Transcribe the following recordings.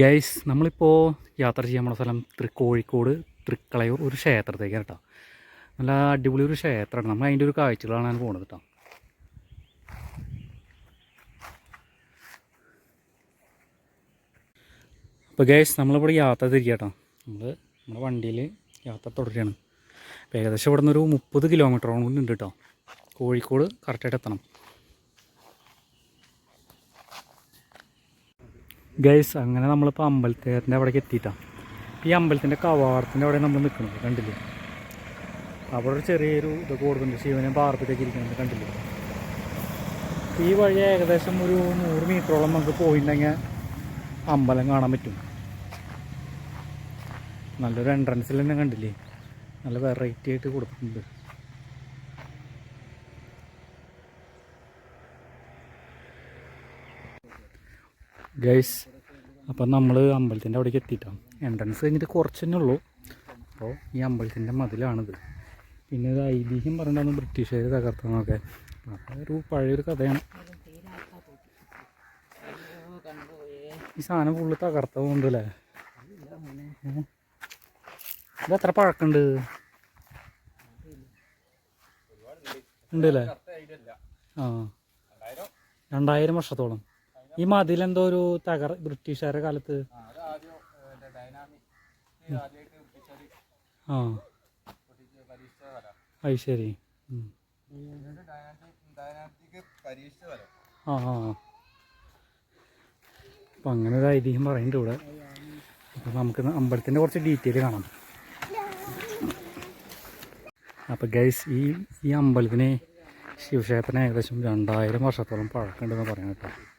Guys നമ്മളിപ്പോൾ യാത്ര ചെയ്യാൻ പോണ സ്ഥലം തൃ കോഴിക്കോട് തൃക്കളയൂർ ഒരു ക്ഷേത്രത്തേക്കാണ് കേട്ടോ. നല്ല അടിപൊളി ഒരു ക്ഷേത്രമാണ്. നമ്മൾ അതിന്റെ ഒരു കാഴ്ചകളാണ് ഞാൻ പോണത് കേട്ടോ. അപ്പോൾ ഗൈസ് നമ്മളിവിടെ യാത്ര തിരിക്കുക കേട്ടോ. നമ്മൾ നമ്മുടെ വണ്ടിയിൽ യാത്ര തുടരുകയാണ്. ഏകദേശം ഇവിടെ ഒരു മുപ്പത് കിലോമീറ്ററോളം ഉണ്ട് കേട്ടോ. കോഴിക്കോട് കറക്റ്റായിട്ട് എത്തണം. ഗൈസ് അങ്ങനെ നമ്മളിപ്പോൾ അമ്പലത്തേറിന്റെ അവിടേക്ക് എത്തിയിട്ടാണ് ഈ അമ്പലത്തിന്റെ കവാടത്തിന്റെ അവിടെ നമ്മൾ നിൽക്കുന്നത് കണ്ടില്ലേ? അവിടെ ഒരു ചെറിയൊരു ഇതൊക്കെ കൂടുതലുണ്ട് ശിവനെ പാർപ്പിട്ടൊക്കെ ഇരിക്കുന്നത് കണ്ടില്ലേ? ഈ വഴി ഏകദേശം ഒരു നൂറ് മീറ്ററോളം നമുക്ക് പോയിട്ടുണ്ടെങ്കിൽ അമ്പലം കാണാൻ പറ്റും. നല്ലൊരു എൻട്രൻസിൽ തന്നെ കണ്ടില്ലേ? നല്ല വെറൈറ്റി ആയിട്ട് കൊടുത്തിട്ടുണ്ട്. ഗൈസ് അപ്പം നമ്മൾ അമ്പലത്തിന്റെ അവിടേക്ക് എത്തിയിട്ടാണ് എൻട്രൻസ് കഴിഞ്ഞിട്ട് കുറച്ച് തന്നെ ഉള്ളൂ. അപ്പോൾ ഈ അമ്പലത്തിന്റെ മതിലാണിത്. പിന്നെ ഇത് ഐതിഹ്യം പറഞ്ഞിട്ടാണ് ബ്രിട്ടീഷുകാർ തകർത്തതെന്നൊക്കെ ഒരു പഴയൊരു കഥയാണ്. ഈ സാധനം ഫുള്ള് തകർത്ത പോകുന്നുണ്ടല്ലേ ഇത് എത്ര പഴക്കമുണ്ട് ഉണ്ടല്ലേ? ആ. രണ്ടായിരം വർഷത്തോളം. ഈ മതിലെന്തോ ഒരു തകർ ബ്രിട്ടീഷുകാരുടെ കാലത്ത്? ആ അത് ശരി. ഉം. ആ ആ അപ്പം അങ്ങനെ ഒരു ഐതിഹ്യം പറയുന്നുണ്ട് ഇവിടെ. അപ്പം നമുക്ക് അമ്പലത്തിന്റെ കുറച്ച് ഡീറ്റെയിൽ കാണാം. അപ്പോൾ ഗൈസ് ഈ ഈ അമ്പലത്തിന് ശിവക്ഷേത്രം ഏകദേശം രണ്ടായിരം വർഷത്തോളം പഴക്കമുണ്ടെന്ന് പറയാൻ കേട്ടോ.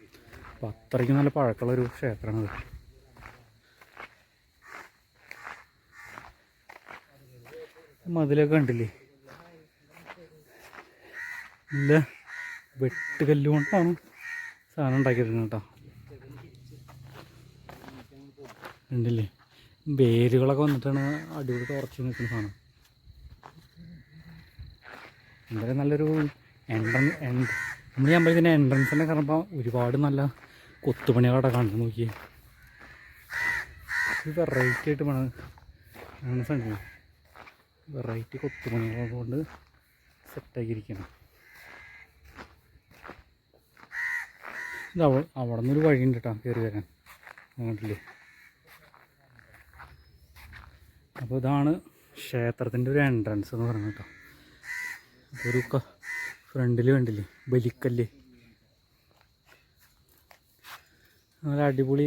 അപ്പം അത്രയ്ക്കും നല്ല പഴക്കമുള്ള ഒരു ക്ഷേത്രമാണത്. മതിലൊക്കെ കണ്ടില്ലേ? ഇല്ല വെട്ടുകല്ല് കൊണ്ടാണ് സാധനം ഉണ്ടാക്കിയിരുന്നത് കേട്ടോ. ഉണ്ടല്ലേ വേരുകളൊക്കെ വന്നിട്ടാണ് അടിപൊളി തുറച്ച് നിൽക്കുന്ന സാധനം. എന്തായാലും നല്ലൊരു എൻട്രൻ നമ്മൾ ഞാൻ അമ്പലത്തിന്റെ തന്നെ കാണുമ്പോൾ ഒരുപാട് നല്ല കൊത്തുപണികളവിടെ കാണുന്നു നോക്കിയേ. വെറൈറ്റി ആയിട്ട് വേണം. ആണ് സംഗതി. വെറൈറ്റി കൊത്തുപണികളൊക്കെ കൊണ്ട് സെറ്റാക്കിയിരിക്കണം ഇത് അവ അവിടെ നിന്നൊരു വഴിയുണ്ട് കേട്ടോ കയറി വരാൻ. അങ്ങോട്ടില്ലേ അപ്പോൾ ഇതാണ് ക്ഷേത്രത്തിന്റെ ഒരു എൻട്രൻസ് എന്ന് പറയുന്നത് കേട്ടോ ഒരു ഫ്രണ്ടിൽ വേണ്ടില്ലേ ബലിക്കല്ല്. നല്ല അടിപൊളി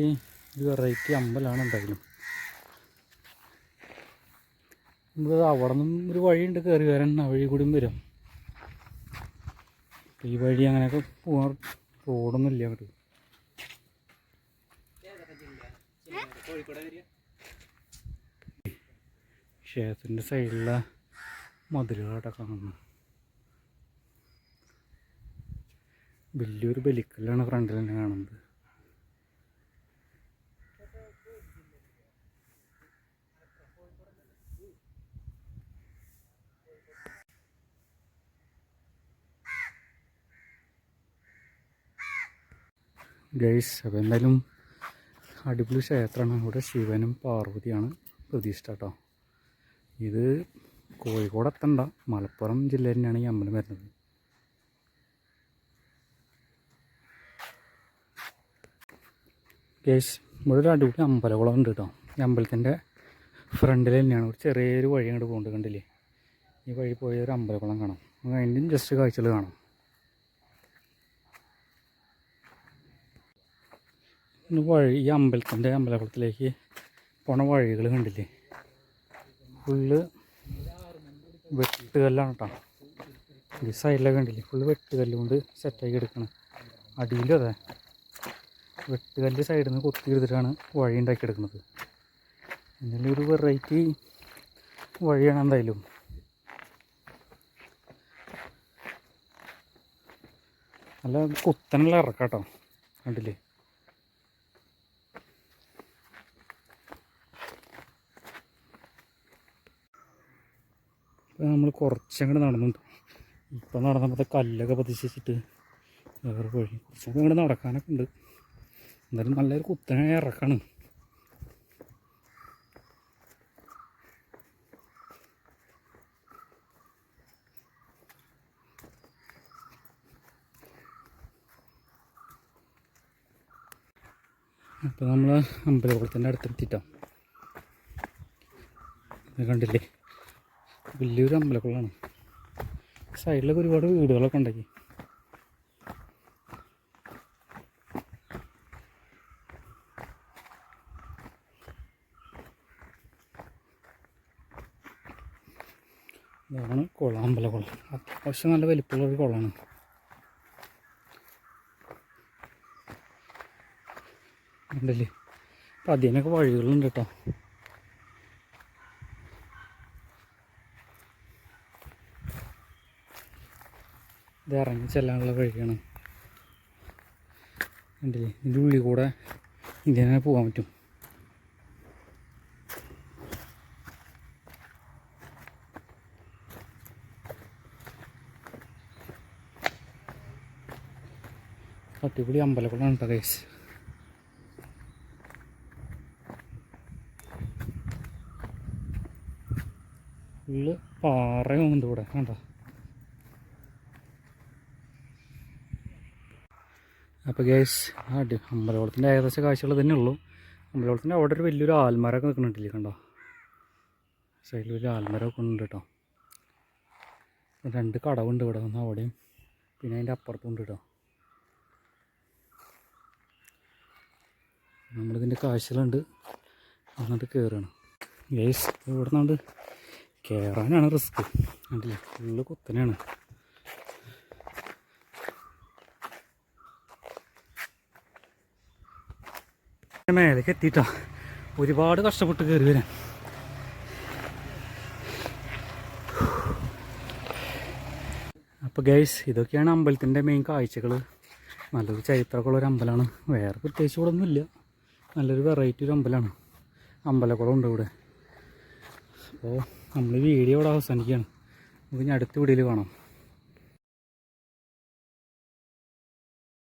ഒരു വെറൈറ്റി അമ്പലമാണ് എന്തായാലും. നമുക്ക് അവിടെ നിന്നും ഒരു വഴിയുണ്ട് കയറി വരാൻ ആ വഴി കൂടിയും വരാം. ഈ വഴി അങ്ങനെയൊക്കെ പോകാൻ റോഡൊന്നും ഇല്ല അങ്ങോട്ട്. ക്ഷേത്രത്തിന്റെ സൈഡിലെ മതിലുകളൊക്കെ കാണുന്നു വലിയൊരു ബലിക്കല്ലാണ് ഫ്രണ്ടിൽ തന്നെ കാണുന്നത്. ഗൈസ് അപ്പോൾ എന്തായാലും അടിപൊളി ക്ഷേത്രമാണ്. ഇവിടെ ശിവനും പാർവതിയാണ് പ്രതീക്ഷ കേട്ടോ ഇത് കോഴിക്കോട് എത്തണ്ട. മലപ്പുറം ജില്ലയിൽ തന്നെയാണ് ഈ അമ്പലം വരുന്നത്. ഗൈസ് ഇവിടെ ഒരു അടിപൊളി അമ്പലകുളം ഉണ്ട് കേട്ടോ. ഈ അമ്പലത്തിന്റെ ഫ്രണ്ടിൽ തന്നെയാണ്. ഒരു ചെറിയൊരു വഴി അങ്ങോട്ട് പോകുന്നത് കണ്ടില്ലേ? ഈ വഴി പോയ ഒരു അമ്പലക്കുളം കാണാം. നമുക്ക് അതിന്റെയും ജസ്റ്റ് കാഴ്ചകൾ കാണാം. ഇന്ന് വഴി ഈ അമ്പലത്തിന്റെ അമ്പലക്കുളത്തിലേക്ക് പോണ വഴികൾ കണ്ടില്ലേ? ഫുള്ള് വെട്ടുകല്ലാണ് കേട്ടോ. ഈ സൈഡിലൊക്കെ കണ്ടില്ലേ? ഫുള്ള് വെട്ടുകല്ലുകൊണ്ട് സെറ്റാക്കി എടുക്കണം. അടിയിലും അതെ. വെട്ടുകല്ല് സൈഡിൽ നിന്ന് കൊത്തി എടുത്തിട്ടാണ് വഴി ഉണ്ടാക്കിയെടുക്കുന്നത്. എന്തെങ്കിലും ഒരു വെറൈറ്റി വഴിയാണ് എന്തായാലും. നല്ല കുത്തനുള്ള ഇറക്കാട്ടോ കണ്ടില്ലേ? നമ്മൾ കുറച്ചങ്ങോട്ട് നടന്നുണ്ട്. ഇപ്പം നടന്നപ്പോഴത്തെ കല്ലൊക്കെ പതിച്ചിട്ട് വേറെ വഴി കുറച്ചൊക്കെ അങ്ങോട്ട് നടക്കാനൊക്കെ ഉണ്ട്. എന്തായാലും നല്ലൊരു കുത്തനെ ഇറക്കണം. അപ്പോൾ നമ്മൾ അമ്പലകുളത്തിന്റെ അടുത്തെത്തിട്ടോ. കണ്ടില്ലേ? വലിയൊരു അമ്പലക്കുളമാണ് സൈഡിലൊക്കെ ഒരുപാട് വീടുകളൊക്കെ ഉണ്ടാക്കി ഇതാണ് കുളം അമ്പലക്കുളം. അത്യാവശ്യം നല്ല വലിപ്പമുള്ള ഒരു കുളമാണ്. ഉണ്ടല്ലേ അപ്പം അതിനൊക്കെ വഴികളുണ്ട് കേട്ടോ. ഇത് ഇറങ്ങി ചെല്ലാനുള്ള വഴിയാണ്. ഉണ്ടല്ലേ ഇതിന്റെ ഉള്ളിൽ കൂടെ ഇങ്ങനെ പോകാൻ പറ്റും. അടിപൊളി അമ്പലക്കുളമാണ് കേട്ടോ ഗൈസ് ഫുള്ള് പാറയുണ്ട് ഇവിടെ കണ്ടോ? അപ്പോൾ ഗൈസ് അടി അമ്പലകുളത്തിന്റെ ഏകദേശം കാഴ്ചകൾ തന്നെ ഉള്ളൂ. അമ്പലകുളത്തിന്റെ അവിടെ ഒരു വലിയൊരു ആൽമരമൊക്കെ നിൽക്കുന്നുണ്ടല്ലേ കണ്ടോ? സൈഡിൽ വലിയ ആൽമരമൊക്കെ ഉണ്ട് കേട്ടോ രണ്ട് കടവുണ്ട് ഇവിടെ ഒന്ന് അവിടെയും പിന്നെ അതിന്റെ അപ്പുറത്തും ഉണ്ട് കേട്ടോ നമ്മളിതിന്റെ കാഴ്ചകളുണ്ട്. എന്നിട്ട് കയറുകയാണ് ഗേസ് ഇവിടെ നിന്നുണ്ട് കയറാനാണ് റിസ്ക്. കണ്ടില്ലേ? ഫുള്ള് കുത്തനെയാണ്. മേലേക്ക് എത്തിയിട്ടാ ഒരുപാട് കഷ്ടപ്പെട്ട് കയറി വരാൻ. അപ്പോൾ ഗൈസ് ഇതൊക്കെയാണ് അമ്പലത്തിന്റെ മെയിൻ കാഴ്ചകൾ നല്ലൊരു ചരിത്രമൊക്കെ ഉള്ളൊരു അമ്പലമാണ്. വേറെ പ്രത്യേകിച്ച് ഇവിടെ ഒന്നുമില്ല നല്ലൊരു വെറൈറ്റി ഒരു അമ്പലമാണ്. അമ്പലക്കുളം ഉണ്ട് ഇവിടെ അപ്പോൾ നമ്മൾ വീഡിയോ ഇവിടെ അവസാനിക്കുകയാണ്. നമുക്ക് ഇനി അടുത്ത വീഡിയോയിൽ കാണാം.